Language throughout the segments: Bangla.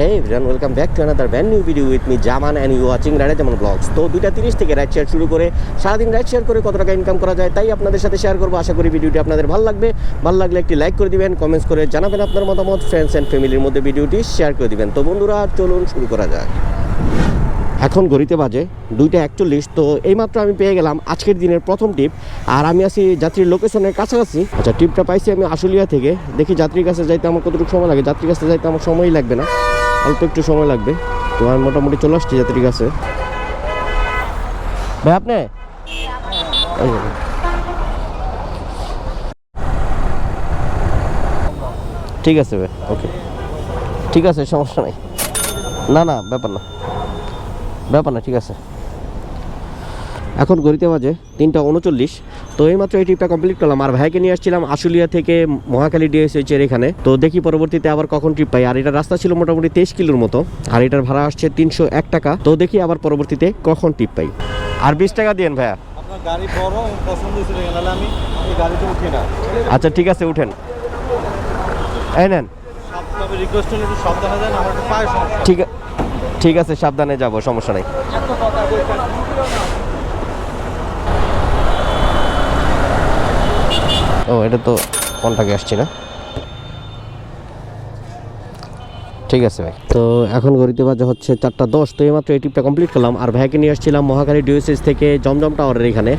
Everyone, welcome back to another brand new video with me Jaman and you watching ride Zaman vlogs তো দুইটা তিরিশ থেকে রাইড শেয়ার শুরু করে সারাদিন রাইড শেয়ার করে কত টাকা ইনকাম করা যায় তাই আপনাদের সাথে শেয়ার করব। আশা করি ভিডিওটি আপনাদের ভালো লাগবে। ভালো লাগলে একটি লাইক করে দিবেন কমেন্টস করে জানাবেন আপনার মতামত ফ্রেন্ডস অ্যান্ড ফ্যামিলির মধ্যে ভিডিওটি শেয়ার করে দিবেন। তো বন্ধুরা চলুন শুরু করা যাক। এখন ঘড়িতে বাজে দুইটা একচল্লিশ তো এইমাত্র আমি পেয়ে গেলাম আজকের দিনের প্রথম টিপ আর আমি আছি যাত্রীর লোকেশনের কাছাকাছি। আচ্ছা টিপটা পাইছি আমি আশুলিয়া থেকে। দেখি যাত্রীর কাছে যাইতে আমার কতটুকু সময় লাগে? যাত্রীর কাছে যাইতে আমার সময়ই লাগবে না। অল্প একটু সময় লাগবে। তো আমি মোটামুটি চলে আসছি, যাত্রী কাছে। ভাই, আপনি? ঠিক আছে ভাই, ওকে। ঠিক আছে, সমস্যা নাই। না না, ব্যাপার না। ব্যাপার না, ঠিক আছে। এখন গড়িতে বাজে তিনটা উনচল্লিশ। তো এইমাত্র এই ট্রিপটা কমপ্লিট করলাম। আর ভাইকে নিয়ে আসছিলাম আশুলিয়া থেকে মহাকালী ডিএসএইচের এখানে। তো দেখি পরবর্তীতে আবার কখন ট্রিপ পাই। আর এটা রাস্তা ছিল মোটামুটি তেইশ কিলোর মতো। আর এটার ভাড়া আসছে তিনশো এক টাকা। তো দেখি আবার পরবর্তীতে কখন ট্রিপ পাই। আর বিশ টাকা দিয়েন ভাইয়া। গাড়ি বড় পছন্দ হয়েছিল আমি এই গাড়িতে উঠি না। আচ্ছা ঠিক আছে উঠেন। এই নেন। রিকোয়েস্ট হলে একটু সাবধানে যান আমার পায়ে সমস্যা। ঠিক ঠিক আছে সাবধানে যাব সমস্যা নেই। ও, এটা তো কন্টাকে আসছি না? ঠিক আছে ভাই। তো এখন ঘড়িতে বাজে হচ্ছে চারটা দশ, তো এইমাত্র এই ট্রিপটা কমপ্লিট করলাম। আর ভাইকে নিয়ে আসছিলাম মহাকালী ডিওসিস থেকে জমজম টাওয়ারের এখানে।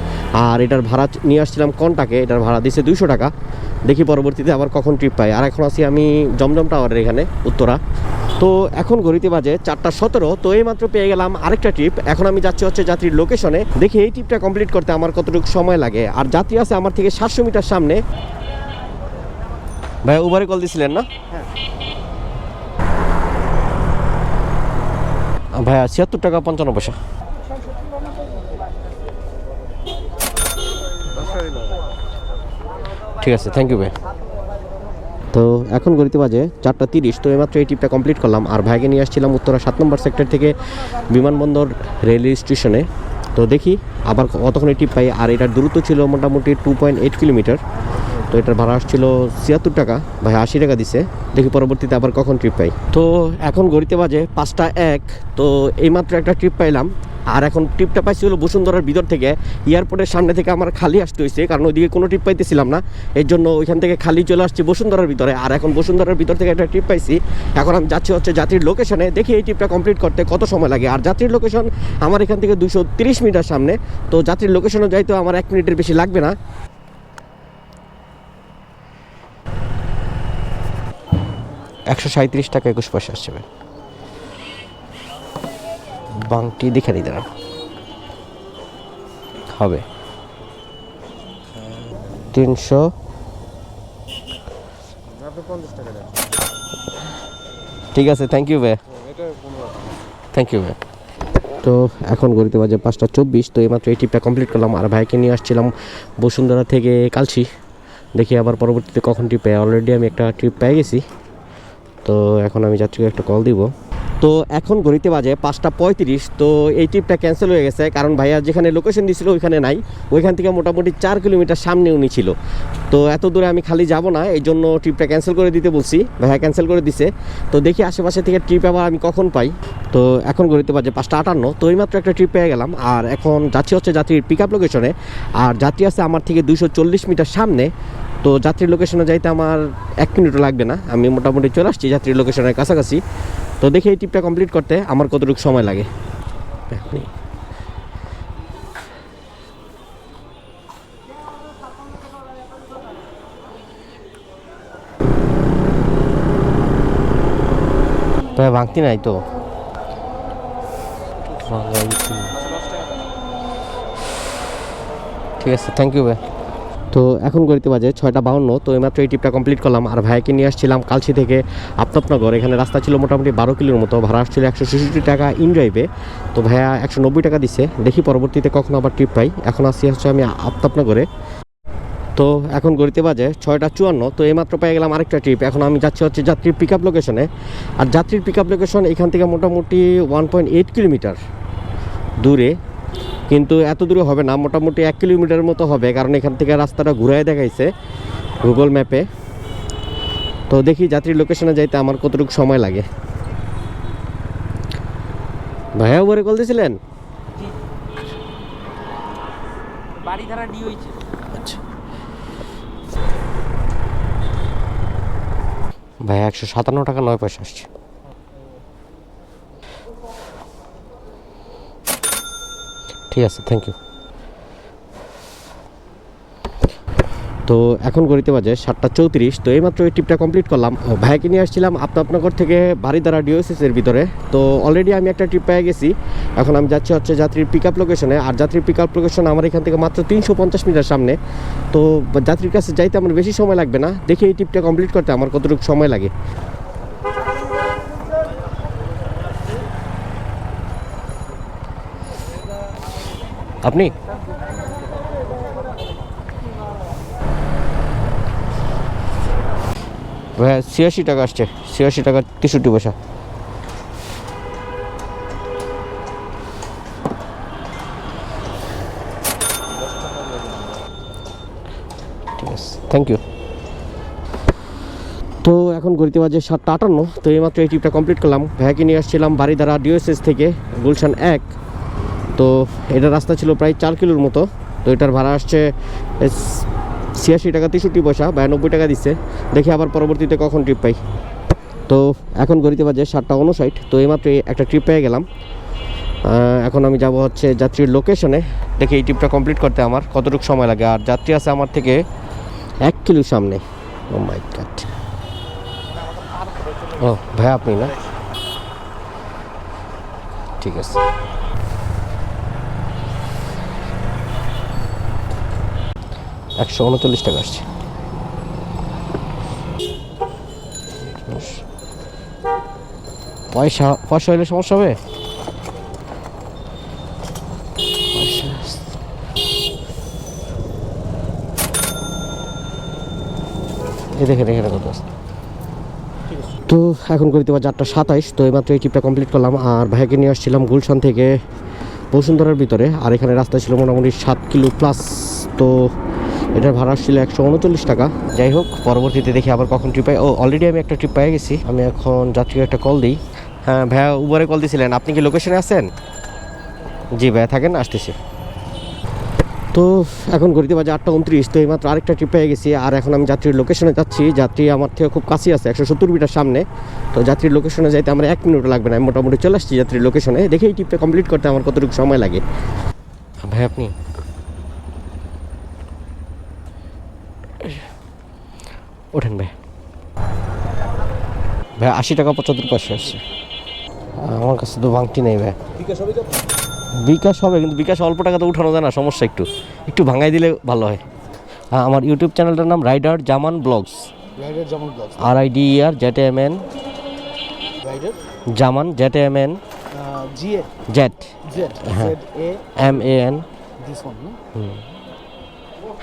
আর এটার ভাড়া নিয়ে আসছিলাম কনটাকে? এটার ভাড়া দিছে দুইশো টাকা। দেখি পরবর্তীতে আবার কখন ট্রিপ পাই আর এখন আছি আমি জমজম টাওয়ারের এখানে, উত্তরা। তো এখন ঘড়িতে বাজে চারটা সতেরো, তো এই মাত্র পেয়ে গেলাম আরেকটা ট্রিপ এখন আমি যাচ্ছি হচ্ছে যাত্রীর লোকেশনে দেখি এই ট্রিপটা কমপ্লিট করতে আমার কতটুকু সময় লাগে। আর যাত্রী আছে আমার থেকে সাতশো মিটার সামনে। ভাই উবারে কল দিছিলেন না? ভাইয়া, ছিয়াত্তর টাকা পঞ্চান্ন পয়সা। ঠিক আছে থ্যাংক ইউ ভাই। তো এখন গড়িতে বাজে চারটা তিরিশ। তো এইমাত্র এই ট্রিপটা কমপ্লিট করলাম। আর ভাইকে নিয়ে আসছিলাম উত্তরা সাত নম্বর সেক্টর থেকে বিমানবন্দর রেলওয়ে স্টেশনে তো দেখি আবার কতক্ষণ এই টিপ পাই। আর এটার দূরত্ব ছিল মোটামুটি টু পয়েন্ট এইট কিলোমিটার তো এটার ভাড়া আসছিল ছিয়াত্তর টাকা। ভাই আশি টাকা দিছে। দেখি পরবর্তীতে আবার কখন ট্রিপ পাই। তো এখন ঘড়িতে বাজে পাঁচটা এক। তো এইমাত্র একটা ট্রিপ পাইলাম। আর এখন ট্রিপটা পাইছি হলো বসুন্ধরার ভিতর থেকে। এয়ারপোর্টের সামনে থেকে আমার খালি আসতে হয়েছে কারণ ওইদিকে কোনো ট্রিপ পাইতেছিলাম না। এর জন্য ওইখান থেকে খালি চলে আসছি বসুন্ধরার ভিতরে। আর এখন বসুন্ধরার ভিতর থেকে একটা ট্রিপ পাইছি। এখন আমি যাচ্ছি হচ্ছে যাত্রীর লোকেশনে দেখি এই ট্রিপটা কমপ্লিট করতে কত সময় লাগে। আর যাত্রীর লোকেশন আমার এখান থেকে দুশো মিটার সামনে। তো যাত্রীর লোকেশনে যাইতে আমার এক মিনিটের বেশি লাগবে না। একশো সাঁত্রিশ টাকা একুশ পয়সা আসছে বাংটি দেখে নিতে না হবে। তিনশো। ঠিক আছে থ্যাংক ইউ ভাই। থ্যাংক ইউ ভাই। তো এখন গড়িতে বাজে পাঁচটা চব্বিশ, তো এইমাত্র এই ট্রিপটা কমপ্লিট করলাম। আর ভাইকে নিয়ে আসছিলাম বসুন্ধরা থেকে কালছি দেখি আবার পরবর্তীতে কখন ট্রিপ পাই অলরেডি আমি একটা ট্রিপ পেয়ে গেছি। তো এখন আমি যাত্রীকে একটা কল দিব। তো এখন ঘড়িতে বাজে পাঁচটা পঁয়ত্রিশ, তো এই ট্রিপটা ক্যান্সেল হয়ে গেছে, কারণ ভাইয়া যেখানে লোকেশন দিয়েছিল ওইখানে নাই, ওইখান থেকে মোটামুটি চার কিলোমিটার সামনে উনি ছিল। তো এত দূরে আমি খালি যাব না, এই জন্য ট্রিপটা ক্যান্সেল করে দিতে বলছি, ভাইয়া ক্যান্সেল করে দিছে। তো দেখি আশেপাশে থেকে ট্রিপ আবার আমি কখন পাই। তো এখন ঘড়িতে বাজে পাঁচটা আটান্ন, তো এইমাত্র একটা ট্রিপ পেয়ে গেলাম, আর এখন যাচ্ছি হচ্ছে যাত্রীর পিক আপ লোকেশনে আর যাত্রী আছে আমার থেকে দুশো মিটার সামনে। তো যাত্রীর লোকেশনে যাইতে আমার এক মিনিটও লাগবে না। আমি মোটামুটি চলে আসছি যাত্রীর লোকেশনের কাছাকাছি। তো দেখি এই ট্রিপটা কমপ্লিট করতে আমার কতটুকু সময় লাগে। ভাঙতি নাই তো? ঠিক আছে থ্যাংক ইউ ভাই। তো এখন গড়িতে বাজে ছয়টা বাউন্ন, তো এইমাত্র এই ট্রিপটা কমপ্লিট করলাম। আর ভাইকে নিয়ে আসছিলাম কালচি থেকে আফতাবনগর। এখানে রাস্তা ছিল মোটামুটি বারো কিলোর মতো, ভাড়া আসছিল একশো ছেষট্টি টাকা ইন ড্রাইভে তো ভাইয়া একশো নব্বই টাকা দিছে। দেখি পরবর্তীতে কখন আবার ট্রিপ পাই। এখন আসছি হচ্ছে আমি আফতাবনগরে। তো এখন গড়িতে বাজে ছয়টা চুয়ান্ন, তো এইমাত্র পেয়ে গেলাম আরেকটা ট্রিপ এখন আমি যাচ্ছি হচ্ছে যাত্রীর পিক আপ লোকেশনে আর যাত্রীর পিক আপ লোকেশন এখান থেকে মোটামুটি ওয়ান পয়েন্ট এইট কিলোমিটার দূরে। কিন্তু এত দূরে হবে না মোটামুটি এক কিলোমিটার মতো হবে কারণ এখান থেকে রাস্তাটা ঘুরায় দেখাইছে গুগল ম্যাপে তো দেখি যাত্রীর লোকেশনে যাইতে আমার কতটুকু সময় লাগে। ভাইয়া উপরে কল দিয়েছিলেন আচ্ছা। ভাইয়া একশো সাতান্ন টাকা নয় পয়সা আসছে। ঠিক আছে থ্যাংক ইউ তো এখন গড়িতে বাজে সাতটা চৌত্রিশ, তো এইমাত্র এই ট্রিপটা কমপ্লিট করলাম। ভাইকে নিয়ে আসছিলাম আপনাপনগর থেকে বাড়িদারা ডিওসিসের ভিতরে। তো অলরেডি আমি একটা ট্রিপ পেয়ে গেছি। এখন আমি যাচ্ছি হচ্ছে যাত্রীর পিক আপ লোকেশনে আর যাত্রীর পিক আপ লোকেশন আমার এখান থেকে মাত্র তিনশো পঞ্চাশ মিটার সামনে। তো যাত্রীর কাছে যাইতে আমার বেশি সময় লাগবে না। দেখি এই ট্রিপটা কমপ্লিট করতে আমার কতটুকু সময় লাগে। আপনি? ভাইয়া, ছিয়াশি টাকা আসছে। ছিয়াশি টাকা তেষট্টি পয়সা। ঠিক আছে থ্যাংক ইউ তো এখন গড়িতে বাজে সাতটা আটান্ন, তো এইমাত্র এই ট্রিপটা কমপ্লিট করলাম। ভাইয়াকে নিয়ে আসছিলাম বাড়িদারা ডিওএসএস থেকে গুলশান এক। তো এটা রাস্তা ছিল প্রায় চার কিলোর মতো। তো এটার ভাড়া আসছে ছিয়াশি টাকা তেষট্টি পয়সা বিরানব্বই টাকা দিচ্ছে। দেখি আবার পরবর্তীতে কখন ট্রিপ পাই। তো এখন গড়িতে বাজে সাতটা উনষাট তো এইমাত্র এই একটা ট্রিপ পেয়ে গেলাম। এখন আমি যাব হচ্ছে যাত্রীর লোকেশনে দেখি এই ট্রিপটা কমপ্লিট করতে আমার কতটুকু সময় লাগে। আর যাত্রী আছে আমার থেকে এক কিলো সামনে। ও মাই গড ও ভাই, আপনি না? ঠিক আছে। একশো উনচল্লিশ টাকা আসছে। পয়সা পয়সা হলে সমস্যা হবে? এই দেখেন, এখানে কত তো এখন করিতে পারছি আটটা সাতাইশ, তো এইমাত্র এই ট্রিপটা কমপ্লিট করলাম। আর ভাইকে নিয়ে আসছিলাম গুলশান থেকে বসুন্ধরার ভিতরে। আর এখানে রাস্তা ছিল মোটামুটি সাত কিলো প্লাস তো এটার ভাড়া আসছিল একশো উনচল্লিশ টাকা। যাই হোক, পরবর্তীতে দেখি আবার কখন ট্রিপ পাই। ও অলরেডি আমি একটা ট্রিপ পেয়ে গেছি। আমি এখন যাত্রীকে একটা কল দিই। হ্যাঁ ভাইয়া উবারে কল দিয়েছিলেন আপনি কি লোকেশনে আছেন? জি, ভাইয়া থাকেন, আসতেছি। তো, এখন ঘড়িতে বাজে আটটা উনত্রিশ। তো এইমাত্র আরেকটা ট্রিপ পেয়ে গেছি। আর এখন আমি যাত্রীর লোকেশনে যাচ্ছি। যাত্রী আমার থেকে খুব কাছে আছে, একশো সত্তর মিটার সামনে। তো যাত্রীর লোকেশনে যাইতে আমার এক মিনিট লাগবে না। আমি মোটামুটি চলে আসছি যাত্রীর লোকেশনে দেখি এই ট্রিপটা কমপ্লিট করতে আমার কতটুকু সময় লাগে। ভাই আপনি? ওঠেন ভাই। ভাই আশি টাকা পঁচাত্তর পয়সা আসছে আমার কাছে তো বাংটি নেই ভাই। বিকাশ হবে কিন্তু বিকাশ অল্প টাকাতে উঠানো যায় না সমস্যা একটু। একটু ভাঙাই দিলে ভালো হয়। হ্যাঁ আমার ইউটিউব চ্যানেলটার নাম rider Zaman vlogs rider Zaman vlogs R I D R Z M N rider Zaman Z M N Z M A N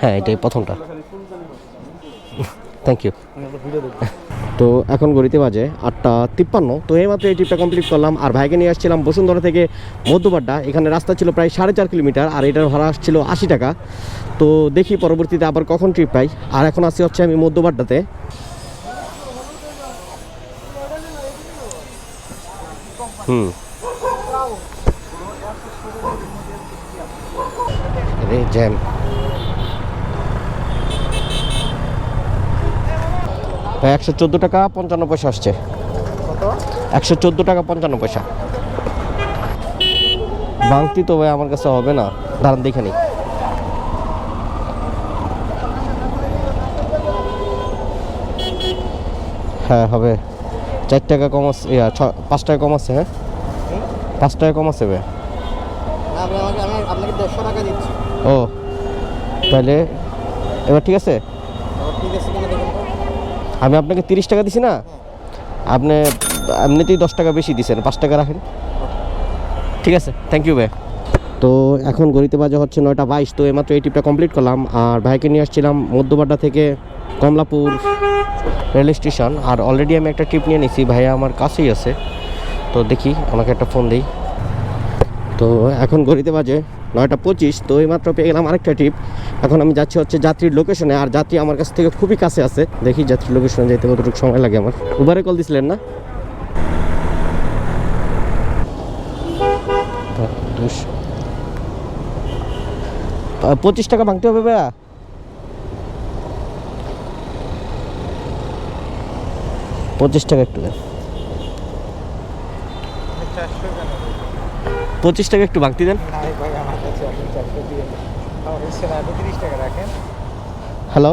হ্যাঁ এটাই প্রথমটা। থ্যাংক ইউ তো এখন গড়িতে বাজে আটটা তিপ্পান্ন। তো এই এইমাত্র এই ট্রিপটা কমপ্লিট করলাম। আর ভাইকে নিয়ে আসছিলাম বসুন্ধরা থেকে মধ্যপাড্ডা এখানে রাস্তা ছিল প্রায় সাড়ে চার কিলোমিটার আর এটার ভাড়া আসছিল আশি টাকা। তো দেখি পরবর্তীতে আবার কখন ট্রিপ পাই। আর এখন আসি হচ্ছে আমি মধ্যপাড্ডাতে হুম। জ্যাম। ভাই একশো চোদ্দ টাকা পঞ্চান্ন পয়সা আসছে। একশো চোদ্দ টাকা পঞ্চান্ন পয়সা। বাংতি তো ভাই আমার কাছে হবে না। দাঁড়ান দেখে নিই। হ্যাঁ হবে। চার টাকা কম আছে পাঁচ টাকা কম আছে হ্যাঁ? পাঁচ টাকা কম আছে ভাই। ও তাহলে এবার ঠিক আছে এবার ঠিক আছে কিনা দেখুন তো আমি আপনাকে তিরিশ টাকা দিছি না? আপনি এমনিতেই দশ টাকা বেশি দিছেন, পাঁচ টাকা রাখেন। ঠিক আছে থ্যাংক ইউ ভাই তো এখন গড়িতে বাজে হচ্ছে নয়টা বাইশ, তো এইমাত্র এই ট্রিপটা কমপ্লিট করলাম। আর ভাইকে নিয়ে আসছিলাম মধ্যবাড্ডা থেকে কমলাপুর রেল স্টেশন। আর অলরেডি আমি একটা ট্রিপ নিয়ে নিছি, ভাইয়া আমার কাছেই আছে। তো দেখি, আমাকে একটা ফোন দিই। তো এখন ঘড়িতে বাজে নয়টা পঁচিশ, তো এইমাত্র পেয়ে গেলাম আরেকটা ট্রিপ এখন আমি যাচ্ছি হচ্ছে যাত্রীর লোকেশনে আর যাত্রী আমার কাছ থেকে খুবই কাছে আছে। দেখি যাত্রীর লোকেশনে যেতে কতটুকু সময় লাগে আমার। উবারে কল দিছিলেন না? পঁচিশ টাকা ভাঙতে হবে ভাইয়া। পঁচিশ টাকা একটু দেন। পঁচিশ টাকা একটু ভাঙতি দেন। হ্যালো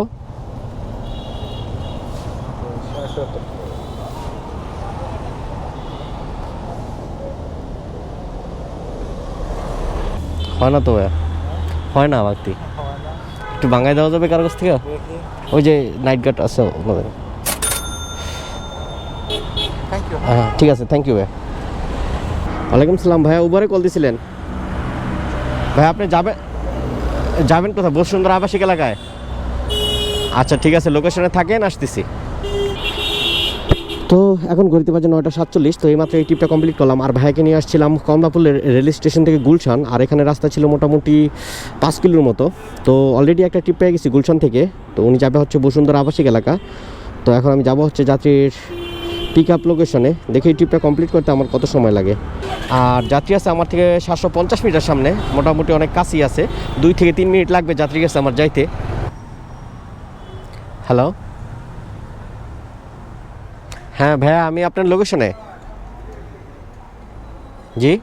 হয় না তো ভাইয়া? হয় না ভাঙতি একটু ভাঙাই দেওয়া যাবে কারও কাছ থেকে? ওই যে নাইট গার্ড আছে ওনাদের। হ্যাঁ ঠিক আছে থ্যাংক ইউ ভাই ওয়ালাইকুম সালাম ভাইয়া উবারে কল দিছিলেন? ভাই, আপনি যাবেন যাবেন কোথায়? বসুন্ধরা আবাসিক এলাকায়। আচ্ছা ঠিক আছে লোকেশনে থাকেন, আসতেছি। তো এখন ঘড়িতে বাজে নয়টা সাতচল্লিশ, তো এইমাত্র এই ট্রিপটা কমপ্লিট করলাম। আর ভাইকে নিয়ে আসছিলাম কমলাপুর রেল স্টেশন থেকে গুলশান। আর এখানে রাস্তা ছিল মোটামুটি পাঁচ কিলোর মতো। তো অলরেডি একটা ট্রিপ পেয়ে গেছি গুলশান থেকে। তো উনি যাবে হচ্ছে বসুন্ধরা আবাসিক এলাকা। তো এখন আমি যাব হচ্ছে যাত্রীর পিক আপ লোকেশনে দেখি এই ট্রিপটা কমপ্লিট করতে আমার কত সময় লাগে। আর যাত্রী আছে আমার থেকে সাতশো পঞ্চাশ মিটার সামনে, মোটামুটি অনেক কাছেই আছে। দুই থেকে তিন মিনিট লাগবে যাত্রী কাছে আমার যাইতে। হ্যালো হ্যাঁ ভাইয়া, আমি আপনার লোকেশনে জি?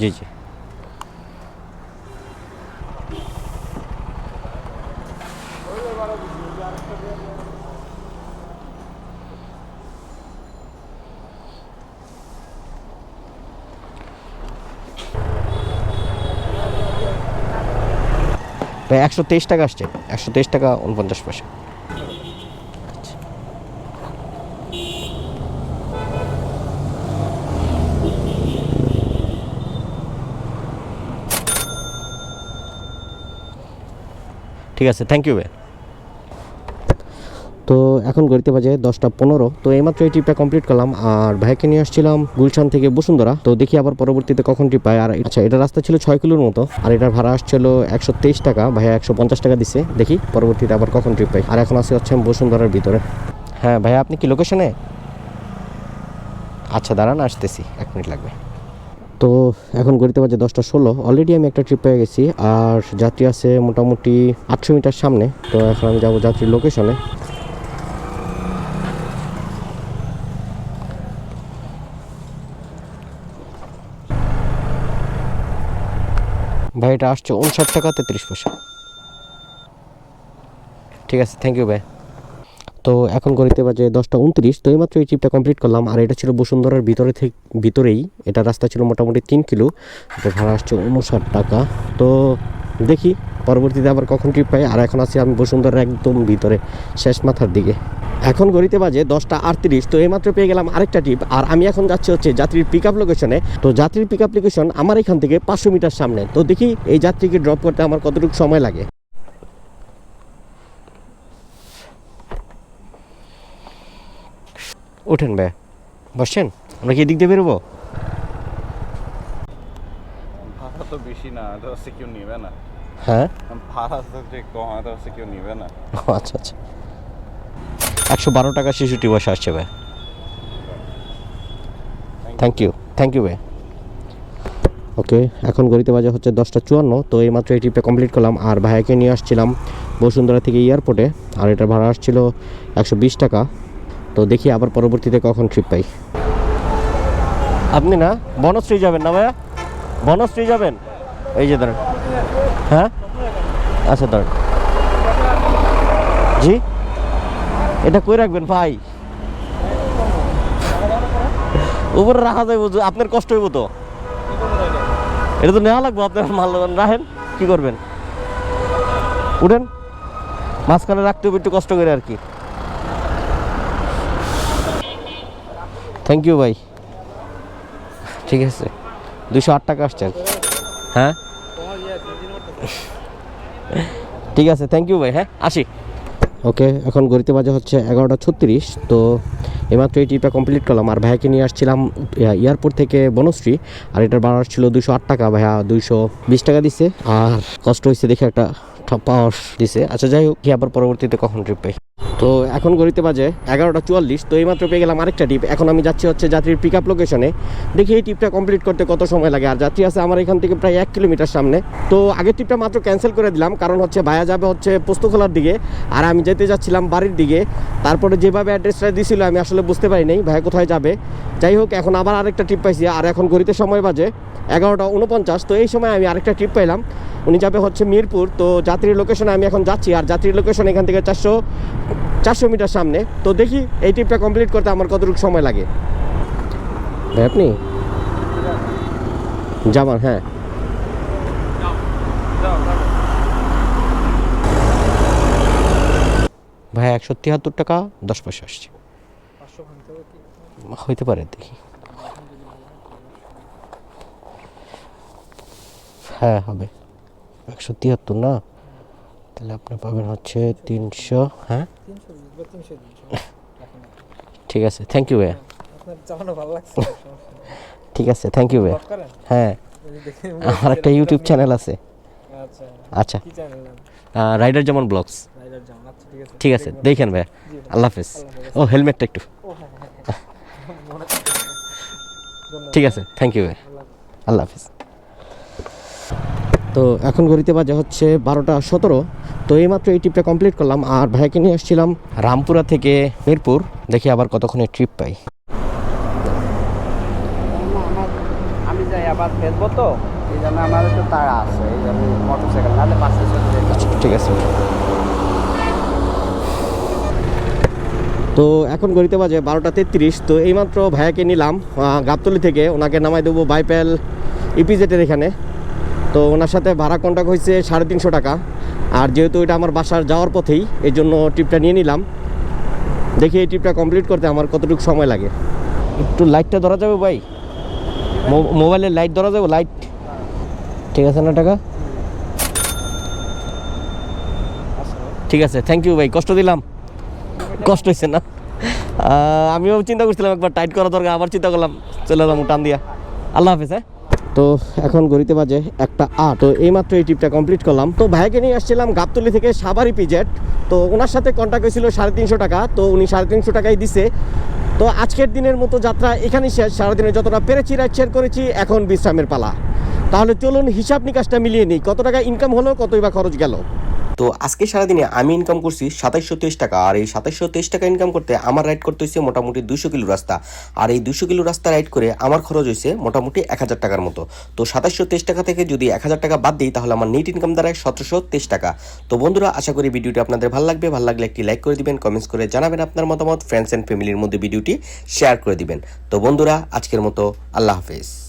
জি জি। ভাই, একশো তেইশ টাকা আসছে। একশো তেইশ টাকা উনপঞ্চাশ পয়সা। ঠিক আছে থ্যাংক ইউ ভাই। তো এখন গড়িতে বাজে দশটা পনেরো। তো এইমাত্র এই ট্রিপটা কমপ্লিট করলাম আর ভাইকে নিয়ে আসছিলাম গুলশান থেকে বসুন্ধরা। তো দেখি আবার পরবর্তীতে কখন ট্রিপ পাই আর আচ্ছা এটা রাস্তা ছিল ছয় কিলোর মতো। আর এটার ভাড়া আসছিল একশো তেইশ টাকা। ভাইয়া একশো পঞ্চাশ টাকা দিছে। দেখি পরবর্তীতে আবার কখন ট্রিপ পাই আর এখন আসি হচ্ছে বসুন্ধরার ভিতরে। হ্যাঁ ভাইয়া, আপনি কি লোকেশনে আচ্ছা দাঁড়ান, আসতেছি। এক মিনিট লাগবে। তো এখন গড়িতে বাজে দশটা ষোলো। অলরেডি আমি একটা ট্রিপ পেয়ে গেছি। আর যাত্রী আছে মোটামুটি আটশো মিটার সামনে। তো এখন আমি যাব যাত্রীর লোকেশনে ভাই, এটা আসছে উনষাট টাকা, তেত্রিশ পয়সা। ঠিক আছে থ্যাংক ইউ ভাই। তো এখন গড়িতে বাজে দশটা উনত্রিশ, তো এইমাত্র এই চিপটা কমপ্লিট করলাম। আর এটা ছিল বসুন্ধরার ভিতরে ভিতরেই। এটা রাস্তা ছিল মোটামুটি তিন কিলো। এটা ভাড়া আসছে উনষাট টাকা। তো দেখি, পরবর্তীতে আবার কখন ট্রিপ পাই। আর এখন আছি আমি বসুন্ধরার একদম ভিতরে, শেষ মাথার দিকে। এখন গড়িতে বাজে দশটা আটত্রিশ, তো এইমাত্র পেয়ে গেলাম আরেকটা ট্রিপ আর আমি এখন যাচ্ছি হচ্ছে যাত্রীর পিক আপ লোকেশনে তো যাত্রীর পিক আপ লোকেশন আমার এখান থেকে পাঁচশো মিটার সামনে। তো দেখি এই যাত্রীকে ড্রপ করতে আমার কতটুকু সময় লাগে। ওঠেন ভাই বসছেন? আমরা কি এদিক দিয়ে বেরোবো? ভাড়া তো বেশি না তো সে কেউ নেবে না। হ্যাঁ? ভাড়া তো যে কম তো সে কেউ নেবে না। আচ্ছা আচ্ছা। একশো বারো টাকা শিশুটি বসে আসছে ভাই। থ্যাংক ইউ থ্যাংক ইউ ভাই। ওকে এখন গড়িতে বাজে হচ্ছে দশটা চুয়ান্ন তো এইমাত্র এই ট্রিপটা কমপ্লিট করলাম। আর ভাইয়াকে নিয়ে আসছিলাম বসুন্ধরা থেকে এয়ারপোর্টে আর এটা ভাড়া আসছিল একশো বিশ টাকা। তো দেখি আবার পরবর্তীতে কখন ট্রিপ পাই। আপনি না বনশ্রী যাবেন না ভাইয়া? বনশ্রী যাবেন? এই যে দাঁড়ান। হ্যাঁ? আচ্ছা দাঁড়ান। জি? এটা কই রাখবেন, ভাই? উপরে রাখা যাইব যে আপনার কষ্ট হইব তো। এটা তো নেওয়া লাগবে আপনার মাল রাখেন, কি করবেন? উঠেন। মাঝখানে রাখতে হবে, একটু কষ্ট করে আর কি। থ্যাংক ইউ ভাই। ঠিক আছে। দুশো আট টাকা আসছেন হ্যাঁ? ঠিক আছে থ্যাংক ইউ ভাই হ্যাঁ আসি। ওকে, এখন গড়িতে বাজে হচ্ছে এগারোটা ছত্রিশ, তো এইমাত্র এই ট্রিপটা কমপ্লিট করলাম। আর ভাইয়াকে নিয়ে আসছিলাম এয়ারপোর্ট থেকে বনশ্রী, আর এটার ভাড়া ছিল দুশো আট টাকা, ভাইয়া দুইশো বিশ টাকা দিছে। আর কষ্ট হয়েছে দেখে একটা পাওয়ার দিছে। আচ্ছা যাই হোক, কি আবার পরবর্তীতে কখন ট্রিপ পাই? তো এখন ঘড়িতে বাজে এগারোটা চুয়াল্লিশ, তো এইমাত্র পেয়ে গেলাম আরেকটা টিপ। এখন আমি যাচ্ছি হচ্ছে যাত্রীর পিক আপ লোকেশনে দেখি এই টিপটা কমপ্লিট করতে কত সময় লাগে। আর যাত্রী আছে আমার এখান থেকে প্রায় এক কিলোমিটার সামনে। তো আগের টিপটা মাত্র ক্যান্সেল করে দিলাম, কারণ হচ্ছে ভায়া যাবে হচ্ছে পোস্তখোলার দিকে। আর আমি যেতে যাচ্ছিলাম বাড়ির দিকে। তারপরে যেভাবে অ্যাড্রেসটা দিয়েছিল আমি আসলে বুঝতে পারি নাই ভাইয়া কোথায় যাবে। যাই হোক, এখন আবার আরেকটা ট্রিপ পাইছি। আর এখন ঘড়িতে সময় বাজে এগারোটা উনপঞ্চাশ তো এই সময় আমি আরেকটা ট্রিপ পাইলাম। উনি যাবে হচ্ছে মিরপুর, তো যাত্রীর লোকেশনে আমি এখন যাচ্ছি। আর যাত্রীর লোকেশন এখান থেকে চারশো চারশো মিটার সামনে। তো দেখি এই ট্রিপটা কমপ্লিট করতে আমার কতটুকু সময় লাগে। ভাই, আপনি? যাবার হ্যাঁ। ভাই, একশো তিয়াত্তর টাকা, দশ পয়সা আসছে। হইতে পারে, দেখি। হ্যাঁ হবে। একশো তিয়াত্তর, না? তাহলে আপনি পাবেন হচ্ছে তিনশো হ্যাঁ? ঠিক আছে থ্যাংক ইউ ভাইয়া। ঠিক আছে থ্যাংক ইউ ভাইয়া। হ্যাঁ আমার একটা ইউটিউব চ্যানেল আছে। আচ্ছা। রাইডার যেমন ব্লগস ঠিক আছে, দেখেন, ভাইয়া। আল্লাহ হাফেজ। ও, হেলমেটটা একটু। ঠিক আছে থ্যাংক ইউ ভাই আল্লাহ হাফিজ। তো এখন ঘড়িতে বাজে হচ্ছে বারোটা সতেরো। তো এইমাত্র এই ট্রিপটা কমপ্লিট করলাম আর ভাইকে নিয়ে আসছিলাম রামপুরা থেকে মিরপুর। দেখি আবার কতক্ষণে ট্রিপ পাই। আমি যাই আবার ফেলব তো এই জন্য আমার একটু তাড়া আছে এই জন্য মোটর নাহলে বাসে চলে ঠিক আছে। তো এখন ঘড়িতে বাজে বারোটা তেত্রিশ তো এইমাত্র ভাইয়াকে নিলাম গাবতলি থেকে। ওনাকে নামাই দেবো বাইপেল ইপিজেটের এখানে। তো ওনার সাথে ভাড়া কন্ট্যাক্ট হয়েছে সাড়ে তিনশো টাকা। আর যেহেতু এটা আমার বাসার যাওয়ার পথেই, এই জন্য ট্রিপটা নিয়ে নিলাম। দেখি এই ট্রিপটা কমপ্লিট করতে আমার কতটুকু সময় লাগে। একটু লাইটটা ধরা যাবে ভাই? মোবাইলের লাইট ধরা যাবে? লাইট ঠিক আছে না টাকা? ঠিক আছে থ্যাংক ইউ ভাই, কষ্ট দিলাম। কষ্ট হয়েছে না? আমিও চিন্তা করছিলাম একবার টাইট করা দরকার, আবার চিন্তা করলাম, চলে এলাম টান দিয়া। আল্লাহ হাফেজ হ্যাঁ? তো এখন গড়িতে বাজে একটা আ তো এইমাত্র এই ট্রিপটা কমপ্লিট করলাম। তো ভাইকে নিয়ে আসছিলাম গাবতলি থেকে সাবারি পিজেট। তো ওনার সাথে কন্ট্যাক্ট হয়েছিল সাড়ে তিনশো টাকা। তো উনি সাড়ে তিনশো টাকাই দিছে। তো আজকের দিনের মতো যাত্রা এখানেই শেষ। সারাদিনে যতটা পেরেছি রাইড শেয়ার করেছি, এখন বিশ্রামের পালা। তাহলে চলুন হিসাব নিকাশটা মিলিয়ে নিই। কত টাকা ইনকাম হলো, কতই বা খরচ গেল? তো আজকে সারাদিনে আমি ইনকাম করছি সাতাইশশো তেইশ টাকা। আর এই সাতাইশশো তেইশ টাকা ইনকাম করতে আমার রাইড করতে হয়েছে মোটামুটি দুশো কিলো রাস্তা। আর এই দুশো কিলো রাস্তা রাইড করে আমার খরচ হয়েছে মোটামুটি এক হাজার টাকার মতো। তো সাতাইশশো তেইশ টাকা থেকে যদি এক হাজার টাকা বাদ দিই তাহলে আমার নেট ইনকাম দাঁড়ায় সতেরোশো তেইশ টাকা। তো বন্ধুরা, আশা করি ভিডিওটি আপনাদের ভালো লাগবে। ভালো লাগলে একটি লাইক করে দিবেন কমেন্টস করে জানাবেন আপনার মতামত ফ্রেন্ডস অ্যান্ড ফ্যামিলির মধ্যে ভিডিওটি শেয়ার করে দিবেন। তো বন্ধুরা, আজকের মতো আল্লাহ হাফেজ।